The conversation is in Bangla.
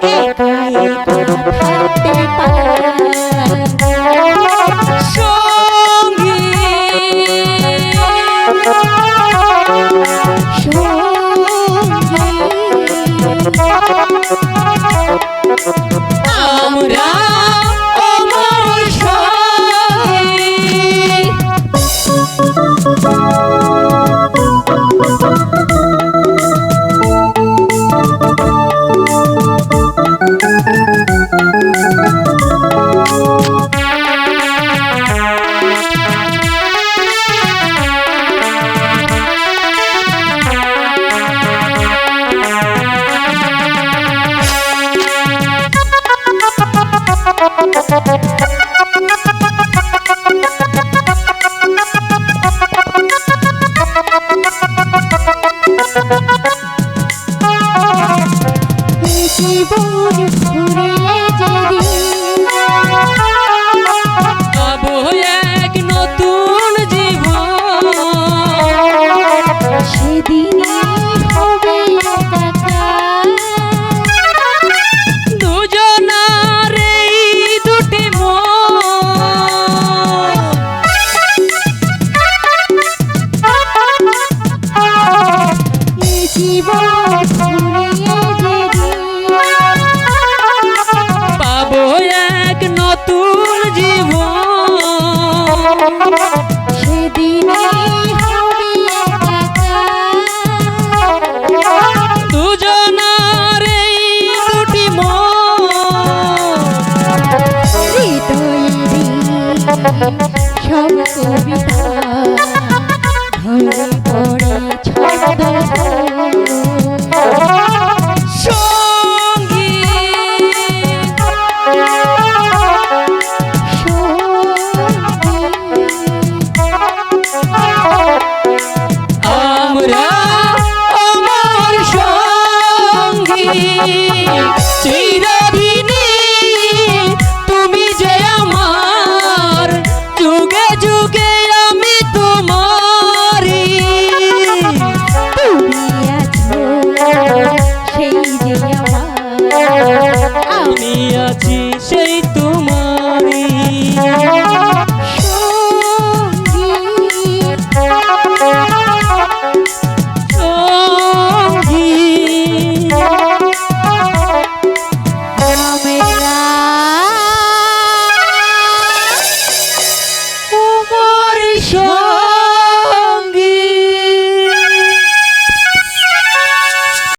Hey. জীবন ঘুরে সব কবিতা ধরে পড়ে Thank you.